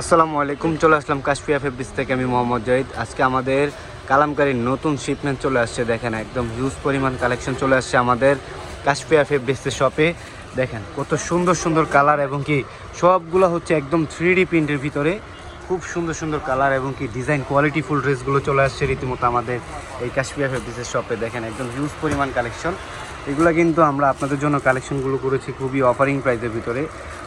আসসালামু আলাইকুম, চলে আসলাম কাশফিয়া ফেব্রিক্স থেকে আমি মোহাম্মদ জাহিদ। আজকে আমাদের কালামকারীর নতুন শিপমেন্ট চলে আসছে, দেখেন একদম হিউজ পরিমাণ কালেকশন চলে আসছে আমাদের কাশফিয়া ফেব্রিক্সের শপে দেখেন কত সুন্দর সুন্দর কালার এবং কি সবগুলো হচ্ছে একদম থ্রি ডি প্রিন্টের ভিতরে। খুব সুন্দর সুন্দর কালার এবং কি ডিজাইন কোয়ালিটি ফুল ড্রেসগুলো চলে আসছে রীতিমতো আমাদের এই কাশফিয়া ফেব্রিক্সের শপে দেখেন একদম হিউজ পরিমাণ কালেকশন এগুলো কিন্তু আমরা আপনাদের জন্য কালেকশনগুলো করেছি খুবই অফারিং প্রাইসের ভিতরে।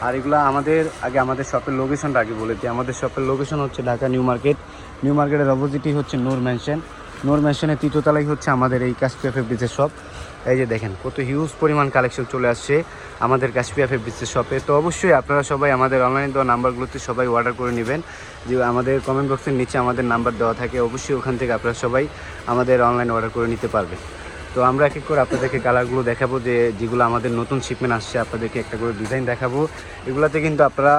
আর এগুলো আমাদের, আগে আমাদের শপের লোকেশনটা আগে বলে দিই। আমাদের শপের লোকেশন হচ্ছে ঢাকা নিউ মার্কেট। নিউ মার্কেটের অপোজিটই হচ্ছে নূর ম্যানশন নূর ম্যানশনের তৃতীয়তলাই হচ্ছে আমাদের এই কাশপিয়া ফেব্রিক্সের শপ এই যে দেখেন, কত হিউজ পরিমাণ কালেকশন চলে আসছে আমাদের কাশপিয়া ফেব্রিক্সের শপে তো অবশ্যই আপনারা সবাই আমাদের অনলাইনে দেওয়া নাম্বারগুলোতে সবাই অর্ডার করে নেবেন। যে আমাদের কমেন্ট বক্সের নিচে আমাদের নাম্বার দেওয়া থাকে, অবশ্যই ওখান থেকে আপনারা সবাই আমাদের অনলাইন অর্ডার করে নিতে পারবেন। তো আমরা এক এক করে আপনাদেরকে কালারগুলো দেখাবো যে যেগুলো আমাদের নতুন শিপমেন্ট আসছে, আপনাদেরকে একটা করে ডিজাইন দেখাবো। এগুলাতে কিন্তু আপনারা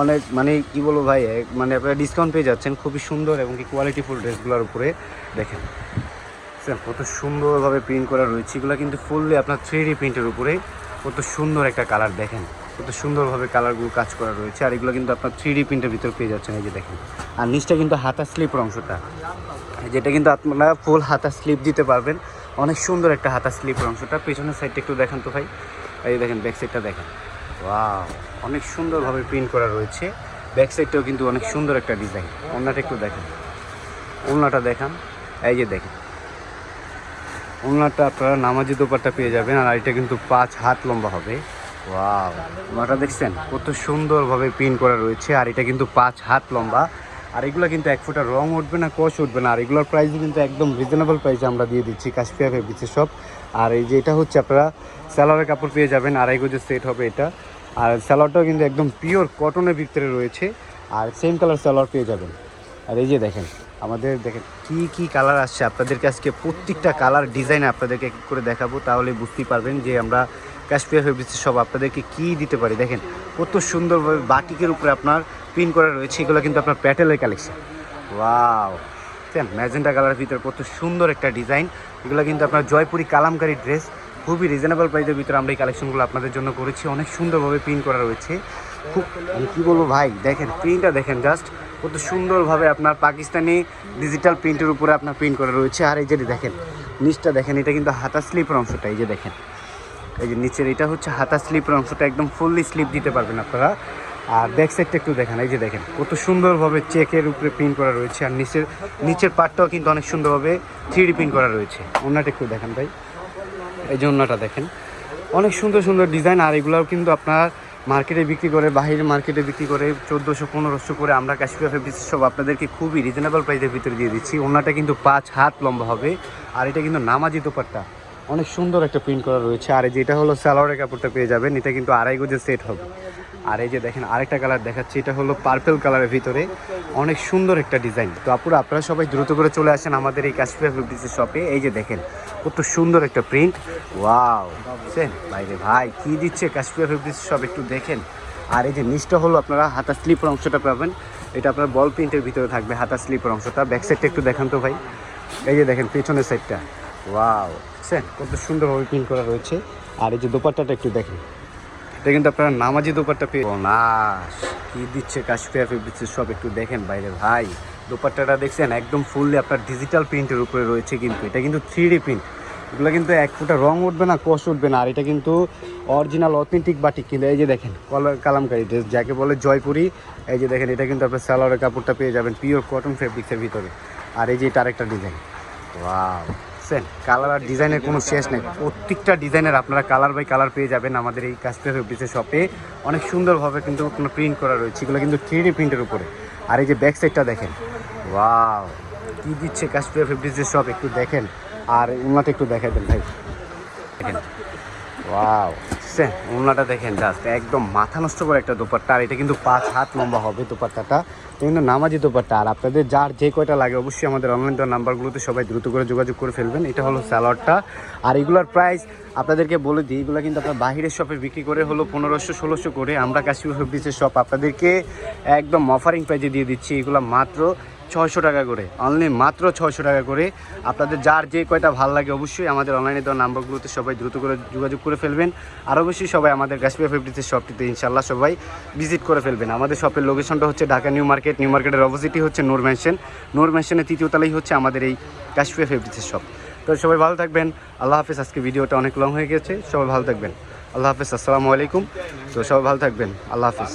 অনেক মানে কি বলব ভাই মানে আপনারা ডিসকাউন্ট পেয়ে যাচ্ছেন খুবই সুন্দর এবং কি কোয়ালিটিফুল ড্রেসগুলোর উপরে। দেখেন। কত সুন্দরভাবে প্রিন্ট করা রয়েছে। এগুলো কিন্তু ফুললি আপনার থ্রি ডি প্রিন্টের উপরে কত সুন্দর একটা কালার দেখেন। কত সুন্দরভাবে কালারগুলো কাজ করা রয়েছে। আর এগুলো কিন্তু আপনার থ্রি ডি প্রিন্টের ভিতরে পেয়ে যাচ্ছেন, এই যে দেখেন। আর নিচটা কিন্তু হাতা স্লিপের অংশটা। যেটা কিন্তু আপনারা ফুল হাতা স্লিপ দিতে পারবেন। অনেক সুন্দর একটা হাতা স্লিপের অংশটা। পেছনের সাইডটা একটু দেখান তো ভাই। এই দেখেন ব্যাক সাইডটা দেখেন। ওয়াও অনেক সুন্দরভাবে প্রিন্ট করা রয়েছে। ব্যাক সাইডটাও কিন্তু অনেক সুন্দর একটা ডিজাইন ওনাটা একটু দেখেন। ওনাটা দেখান। এই যে দেখেন। ওনাটা আপনারা নামাজি দোপারটা পেয়ে যাবেন, আর এটা কিন্তু পাঁচ হাত লম্বা হবে। ওয়াও ওনাটা দেখছেন? কত সুন্দরভাবে প্রিন্ট করা রয়েছে, আর এটা কিন্তু পাঁচ হাত লম্বা। আর এগুলো কিন্তু এক ফুটা রং উঠবে না, কষ উঠবে না। আর এগুলোর প্রাইস কিন্তু একদম রিজনেবল প্রাইসে আমরা দিয়ে দিচ্ছি কাশফিয়া ফেব্রিক্সের সব আর এই যে এটা হচ্ছে আপনারা স্যালোয়ারের কাপড় পেয়ে যাবেন, আড়াই গজের সেট হবে এটা। আর স্যালোয়ারটাও কিন্তু একদম পিওর কটনের ভিতরে রয়েছে। আর সেম কালার স্যালোয়ার পেয়ে যাবেন। আর এই যে দেখেন আমাদের দেখেন কি কি কালার আসছে। আপনাদেরকে আজকে প্রত্যেকটা কালার ডিজাইন আপনাদেরকে এক করে দেখাবো, তাহলে বুঝতেই পারবেন যে আমরা কাশ্মীর ফেব্রিক্সের সব আপনাদেরকে কি দিতে পারি। দেখেন, কত সুন্দরভাবে বাটিকের উপরে আপনার প্রিন্ট করা রয়েছে, এগুলো কিন্তু আপনার প্যাটেলের কালেকশন ওয়াও দেখেন ম্যাজেন্টা কালারের ভিতরে কত সুন্দর একটা ডিজাইন এগুলো কিন্তু আপনার জয়পুরি কালামকারী ড্রেস খুবই রিজনেবল প্রাইসের ভিতরে আমরা এই কালেকশনগুলো আপনাদের জন্য করেছি। অনেক সুন্দরভাবে প্রিন্ট করা রয়েছে। খুব কী বলব ভাই? দেখেন প্রিন্টটা দেখেন জাস্ট কত সুন্দরভাবে আপনার পাকিস্তানি ডিজিটাল প্রিন্টের উপরে আপনার প্রিন্ট করা রয়েছে। আর এই যে দেখেন, নিচটা দেখেন, এটা কিন্তু হাতা স্লিপের অংশটা, এই যে দেখেন। এই যে নিচের এটা হচ্ছে হাতা স্লিপের অংশটা, একদম ফুললি স্লিপ দিতে পারবেন আপনারা। আর ব্যাক সাইডটা একটু দেখেন, এই যে দেখেন, কত সুন্দরভাবে চেকের উপরে প্রিন্ট করা রয়েছে। আর নিচের নিচের পার্টটাও কিন্তু অনেক সুন্দরভাবে থ্রি প্রিন্ট করা রয়েছে। ওনাটা একটু দেখেন ভাই। এই যে ওনাটা দেখেন। অনেক সুন্দর সুন্দর ডিজাইন আর এগুলোও কিন্তু আপনার মার্কেটে বিক্রি করে বাহিরের মার্কেটে বিক্রি করে, চোদ্দোশো, পনেরোশো করে আমরা কাশ্মীর ফেব্রিক্স সব আপনাদেরকে খুবই রিজনেবল প্রাইসের ভিতরে দিয়ে দিচ্ছি। ওনাটা কিন্তু পাঁচ হাত লম্বা হবে, আর এটা কিন্তু নামাজি দোপারটা অনেক সুন্দর একটা প্রিন্ট করা রয়েছে। আর যেটা হলো স্যালোয়ারের কাপড়টা পেয়ে যাবেন, এটা কিন্তু আড়াই গজের সেট হবে। আর এই যে দেখেন, আরেকটা কালার দেখাচ্ছি, এটা হলো পার্পেল কালারের ভিতরে। অনেক সুন্দর একটা ডিজাইন তো আপুরা, আপনারা সবাই দ্রুত করে চলে আসেন আমাদের এই কাশ্মীর ফেব্রিক্সের শপে এই যে দেখেন, কত সুন্দর একটা প্রিন্ট ওয়াও বুঝছেন? বাইরে ভাই, কি দিচ্ছে কাশ্মীর ফেব্রিক্স শপ একটু দেখেন। আর এই যে নিচটা হলো আপনারা হাতা স্লিপের অংশটা পাবেন। এটা আপনার বল প্রিন্টের ভিতরে থাকবে হাতা স্লিপের অংশটা। ব্যাক সাইডটা একটু দেখান তো ভাই। এই যে দেখেন, পেছনের সাইডটা ওয়াও বুঝছেন? কত সুন্দরভাবে প্রিন্ট করা রয়েছে। আর এই যে দোপাট্টাটা একটু দেখেন। এটা কিন্তু আপনারা নামাজি দোপাট্টা পেয়ে না কি দিচ্ছে কাশ্মীর ফেব্রিক্সের সব একটু দেখেন বাইরে। ভাই দোপাট্টাটা দেখছেন একদম ফুললি আপনার ডিজিটাল প্রিন্টের উপরে রয়েছে কিন্তু। এটা কিন্তু থ্রি ডি প্রিন্ট এগুলো কিন্তু এক ফুটা রং উঠবে না কষ উঠবে না। আর এটা কিন্তু অরিজিনাল অথেন্টিক বাটিক কিন্তু এই যে দেখেন কলার কালামকারি ড্রেস যাকে বলে জয়পুরি এই যে দেখেন এটা কিন্তু আপনার স্যালোয়ারের কাপড়টা পেয়ে যাবেন পিওর কটন ফেব্রিক্সের ভিতরে। আর এই যে এটা আরেকটা ডিজাইন ওয়াও সেন কালার আর ডিজাইনের কোনো শেষ নেই। প্রত্যেকটা ডিজাইনের আপনারা কালার বাই কালার পেয়ে যাবেন আমাদের এই কাস্টের অফিসের শপে অনেক সুন্দরভাবে কিন্তু কোনো প্রিন্ট করা রয়েছে। এগুলো কিন্তু থ্রি প্রিন্টের উপরে। আর এই যে ব্যাক সাইডটা দেখেন। ওয়াও কী দিচ্ছে কাস্টের ফেব্রিক্সের শপ একটু দেখেন। আর উন্নত একটু দেখাই দেন ভাই। দেখেন। সে উন্নাটা দেখেন জাস্ট একদম মাথা নষ্ট করে একটা দোপাট্টা, আর এটা কিন্তু পাঁচ হাত লম্বা হবে দোপাট্টাটা। কিন্তু নামাজি দোপাট্টা, আর আপনাদের যার যে কয়টা লাগে অবশ্যই আমাদের অনলাইন দেওয়া নাম্বারগুলোতে সবাই দ্রুত করে যোগাযোগ করে ফেলবেন। এটা হলো স্যালাডটা আর এগুলোর প্রাইস আপনাদেরকে বলে দিই, এগুলো কিন্তু আপনার বাহিরের শপে বিক্রি করে হলো পনেরোশো, ষোলোশো করে। আমরা কাশ্মীর ফেব্রিক্সের শপ আপনাদেরকে একদম অফারিং প্রাইজে দিয়ে দিচ্ছি। এগুলো মাত্র ছয়শো টাকা করে। অনলি মাত্র ছয়শো টাকা করে। আপনাদের যার যে কয়টা ভালো লাগে অবশ্যই আমাদের অনলাইনে দেওয়া নাম্বারগুলোতে সবাই দ্রুত করে যোগাযোগ করে ফেলবেন। আর অবশ্যই সবাই আমাদের কাশ্মীর ফেব্রিক্সের শপটিতে ইনশাল্লাহ সবাই ভিজিট করে ফেলবেন। আমাদের শপের লোকেশনটা হচ্ছে ঢাকা নিউ মার্কেট। নিউ মার্কেটের অপোজিটই হচ্ছে নোর ম্যানশন নোর ম্যানশনের তৃতীয় তলাই হচ্ছে আমাদের এই কাশ্মীর ফেব্রিক্সের শপ তো সবাই ভালো থাকবেন। আল্লাহ হাফিজ। আজকে ভিডিওটা অনেক লং হয়ে গেছে। সবাই ভালো থাকবেন। আল্লাহ হাফিজ। আসসালামু আলাইকুম। তো সবাই ভালো থাকবেন। আল্লাহ হাফিজ।